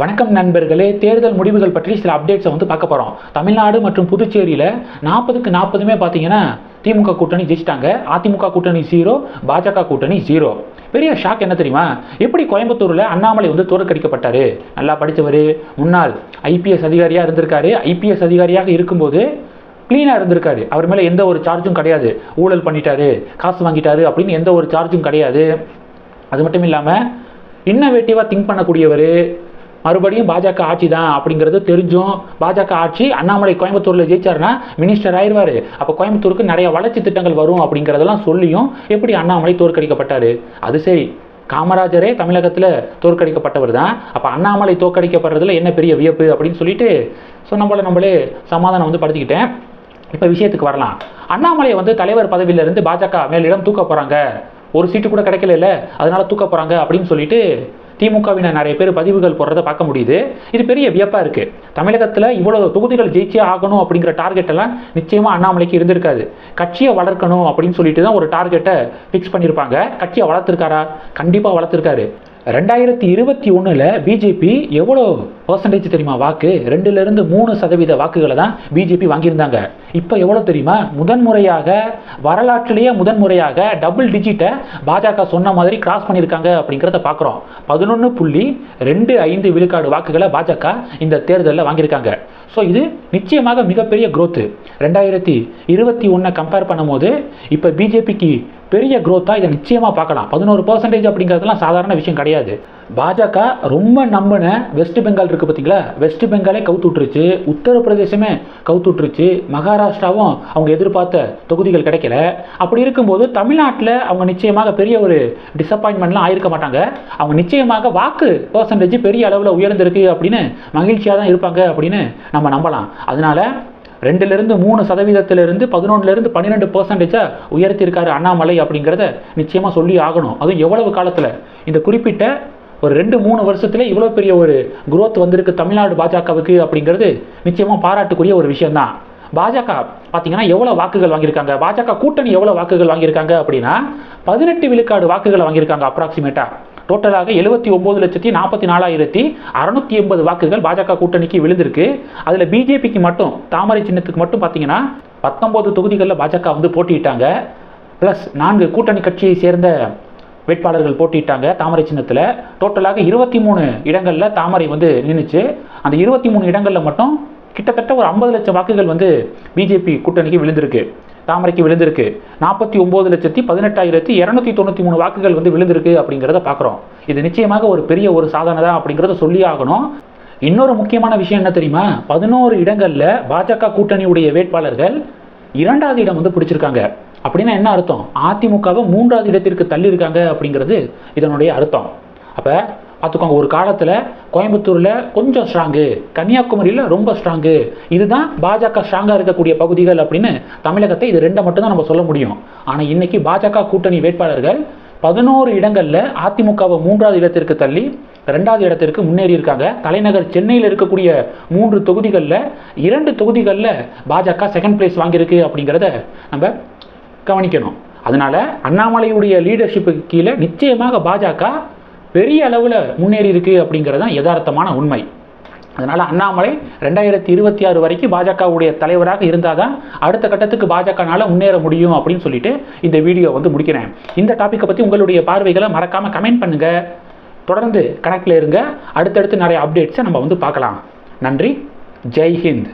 வணக்கம் நண்பர்களே தேர்தல் முடிவுகள் பற்றி சில அப்டேட்ஸை வந்து பார்க்க போகிறோம் தமிழ்நாடு மற்றும் புதுச்சேரியில் நாற்பதுக்கு நாற்பதுமே பார்த்தீங்கன்னா திமுக கூட்டணி ஜெயிச்சிட்டாங்க. அதிமுக கூட்டணி ஜீரோ பாஜக கூட்டணி ஜீரோ பெரிய ஷாக் என்ன தெரியுமா? எப்படி கோயம்புத்தூரில் அண்ணாமலை வந்து தோற்கடிக்கப்பட்டார்? நல்லா படித்தவர் முன்னாள் ஐபிஎஸ் அதிகாரியாக இருந்திருக்காரு. ஐபிஎஸ் அதிகாரியாக இருக்கும்போது க்ளீனாக இருந்திருக்காரு. அவர் மேலே எந்த ஒரு சார்ஜும் கிடையாது. ஊழல் பண்ணிட்டாரு காசு வாங்கிட்டாரு அப்படின்னு எந்த ஒரு சார்ஜும் கிடையாது. அது மட்டும் இல்லாமல் இன்னவேட்டிவாக திங்க் பண்ணக்கூடியவர் மறுபடியும் பாஜக ஆட்சி தான் அப்படிங்கிறது தெரிஞ்சும். பாஜக ஆட்சி அண்ணாமலை கோயம்புத்தூரில் ஜெயிச்சாருன்னா மினிஸ்டர் ஆயிடுவார் அப்போ கோயம்புத்தூருக்கு நிறைய வளர்ச்சி திட்டங்கள் வரும் அப்படிங்கிறதெல்லாம் சொல்லியும் எப்படி அண்ணாமலை தோற்கடிக்கப்பட்டார்? அது சரி. காமராஜரே தமிழகத்தில் தோற்கடிக்கப்பட்டவர் தான் அப்போ அண்ணாமலை தோற்கடிக்கப்படுறதுல என்ன பெரிய வியப்பு அப்படின்னு சொல்லிட்டு ஸோ நம்மளை நம்மளே சமாதானம் வந்து படுத்திக்கிட்டேன். இப்போ விஷயத்துக்கு வரலாம். அண்ணாமலை வந்து தலைவர் பதவியிலிருந்து பாஜக மேலிடம் தூக்க போகிறாங்க ஒரு சீட்டு கூட கிடைக்கல அதனால தூக்க போகிறாங்க அப்படின்னு சொல்லிட்டு திமுகவினர் நிறைய பேர் பதிவுகள் போடுறத பார்க்க முடியுது. இது பெரிய வியப்பாக இருக்குது தமிழகத்தில் இவ்வளோ தொகுதிகள் ஜெயிச்சே ஆகணும் அப்படிங்கிற டார்கெட் எல்லாம் நிச்சயமாக அண்ணாமலைக்கு இருந்திருக்காது. கட்சியை வளர்க்கணும் அப்படின்னு சொல்லிட்டு தான் ஒரு டார்கெட்டை ஃபிக்ஸ் பண்ணியிருப்பாங்க கட்சியை வளர்த்துருக்காரா? கண்டிப்பாக வளர்த்துருக்காரு. ரெண்டாயிரத்தி இருபத்தி ஒன்றில் பிஜேபி எவ்வளோ பர்சன்டேஜ் தெரியுமா வாக்கு? ரெண்டுலேருந்து மூணு சதவீத வாக்குகளை தான் பிஜேபி வாங்கியிருந்தாங்க. இப்போ எவ்வளோ தெரியுமா? முதன்முறையாக வரலாற்றிலேயே முதன்முறையாக டபுள் டிஜிட்டை பாஜக சொன்ன மாதிரி கிராஸ் பண்ணியிருக்காங்க அப்படிங்கிறத பார்க்குறோம் பதினொன்று புள்ளி ரெண்டு ஐந்து விழுக்காடு வாக்குகளை பாஜக இந்த தேர்தலில் வாங்கியிருக்காங்க. ஸோ இது நிச்சயமாக மிகப்பெரிய க்ரோத்து ரெண்டாயிரத்தி இருபத்தி ஒன்றை கம்பேர் பண்ணும்போது இப்போ பிஜேபிக்கு பெரிய க்ரோத்தாக இதை நிச்சயமாக பார்க்கலாம். பதினோரு பர்சன்டேஜ் அப்படிங்கிறதுலாம் சாதாரண விஷயம் கிடையாது. பாஜக ரொம்ப நம்பின வெஸ்ட் பெங்கால் இருக்குது பார்த்தீங்களா? வெஸ்ட் பெங்காலே கவுத்து உத்தரப்பிரதேசமே கவுத்துட்ருச்சு மகாராஷ்டிராவும் அவங்க எதிர்பார்த்த தொகுதிகள் கிடைக்கல. அப்படி இருக்கும்போது தமிழ்நாட்டில் அவங்க நிச்சயமாக பெரிய ஒரு டிசப்பாயின்மெண்ட்லாம் ஆயிருக்க மாட்டாங்க. அவங்க நிச்சயமாக வாக்கு பர்சன்டேஜ் பெரிய அளவில் உயர்ந்திருக்கு அப்படின்னு மகிழ்ச்சியாக தான் இருப்பாங்க அப்படின்னு நம்ம நம்பலாம். அதனால ரெண்டுலேருந்து மூணு சதவீதத்திலிருந்து பதினொன்றுலேருந்து பன்னிரெண்டு பர்சன்டேஜாக உயர்த்தியிருக்காரு அண்ணாமலை அப்படிங்கிறத நிச்சயமாக சொல்லி ஆகணும். அதுவும் எவ்வளவு காலத்தில்? இந்த குறிப்பிட்ட ஒரு ரெண்டு மூணு வருஷத்துல இவ்வளோ பெரிய ஒரு குரோத் வந்திருக்கு தமிழ்நாடு பாஜகவுக்கு அப்படிங்கிறது நிச்சயமாக பாராட்டுக்குரிய ஒரு விஷயம்தான். பாஜக பார்த்தீங்கன்னா எவ்வளோ வாக்குகள் வாங்கியிருக்காங்க? பாஜக கூட்டணி எவ்வளோ வாக்குகள் வாங்கியிருக்காங்க அப்படின்னா பதினெட்டு விழுக்காடு வாக்குகளை வாங்கியிருக்காங்க அப்ராக்சிமேட்டாக டோட்டலாக எழுபத்தி ஒம்பது லட்சத்தி நாற்பத்தி நாலாயிரத்தி அறநூற்றி எண்பது வாக்குகள் பாஜக கூட்டணிக்கு விழுந்திருக்கு. அதில் பிஜேபிக்கு மட்டும் தாமரை சின்னத்துக்கு மட்டும் பார்த்தீங்கன்னா பத்தொம்போது தொகுதிகளில் பாஜக வந்து போட்டியிட்டாங்க. ப்ளஸ் நான்கு கூட்டணி கட்சியை சேர்ந்த வேட்பாளர்கள் போட்டியிட்டாங்க தாமரை சின்னத்தில். டோட்டலாக இருபத்தி மூணு இடங்களில் தாமரை வந்து நின்றுச்சு அந்த இருபத்தி மூணு இடங்களில் மட்டும் கிட்டத்தட்ட ஒரு ஐம்பது லட்சம் வாக்குகள் வந்து பிஜேபி கூட்டணிக்கு விழுந்திருக்கு. தாமரைக்கு விழுந்திருக்கு. நாற்பத்தி ஒம்பது லட்சத்தி பதினெட்டாயிரத்தி இரநூத்தி தொண்ணூற்றி மூணு வாக்குகள் வந்து விழுந்திருக்கு அப்படிங்கிறத பார்க்குறோம். இது நிச்சயமாக ஒரு பெரிய ஒரு சாதனை தான் அப்படிங்கிறத சொல்லி ஆகணும். இன்னொரு முக்கியமான விஷயம் என்ன தெரியுமா? பதினோரு இடங்களில் பாஜக கூட்டணியுடைய வேட்பாளர்கள் இரண்டாவது இடம் வந்து பிடிச்சிருக்காங்க. அப்படின்னா என்ன அர்த்தம்? அதிமுகவை மூன்றாவது இடத்திற்கு தள்ளியிருக்காங்க அப்படிங்கிறது இதனுடைய அர்த்தம். அப்போ பார்த்துக்கோங்க ஒரு காலத்தில் கோயம்புத்தூரில் கொஞ்சம் ஸ்ட்ராங்கு கன்னியாகுமரியில் ரொம்ப ஸ்ட்ராங்கு இதுதான் பாஜக ஸ்ட்ராங்காக இருக்கக்கூடிய பகுதிகள் அப்படின்னு தமிழகத்தை இது ரெண்டை மட்டும்தான் நம்ம சொல்ல முடியும். ஆனால் இன்றைக்கி பாஜக கூட்டணி வேட்பாளர்கள் பதினோரு இடங்களில் அதிமுகவை மூன்றாவது இடத்திற்கு தள்ளி ரெண்டாவது இடத்திற்கு முன்னேறி இருக்காங்க. தலைநகர் சென்னையில் இருக்கக்கூடிய மூன்று தொகுதிகளில் இரண்டு தொகுதிகளில் பாஜக செகண்ட் பிளேஸ் வாங்கியிருக்கு அப்படிங்கிறத நம்ம கவனிக்கணும். அதனால் அண்ணாமலையுடைய லீடர்ஷிப்புக்கு கீழே நிச்சயமாக பாஜக பெரிய அளவில் முன்னேறி இருக்கு அப்படிங்கிறது தான் யதார்த்தமான உண்மை. அதனால் அண்ணாமலை ரெண்டாயிரத்தி இருபத்தி ஆறு வரைக்கும் பாஜகவுடைய தலைவராக இருந்தால் தான் அடுத்த கட்டத்துக்கு பாஜகனால் முன்னேற முடியும் அப்படின்னு சொல்லிட்டு இந்த வீடியோ வந்து முடிக்கிறேன். இந்த டாப்பிக்கை பற்றி உங்களுடைய பார்வைகளை மறக்காமல் கமெண்ட் பண்ணுங்கள் தொடர்ந்து கணக்கில் இருங்க. அடுத்தடுத்து நிறைய அப்டேட்ஸை நம்ம வந்து பார்க்கலாம். நன்றி. ஜெய் ஹிந்த்.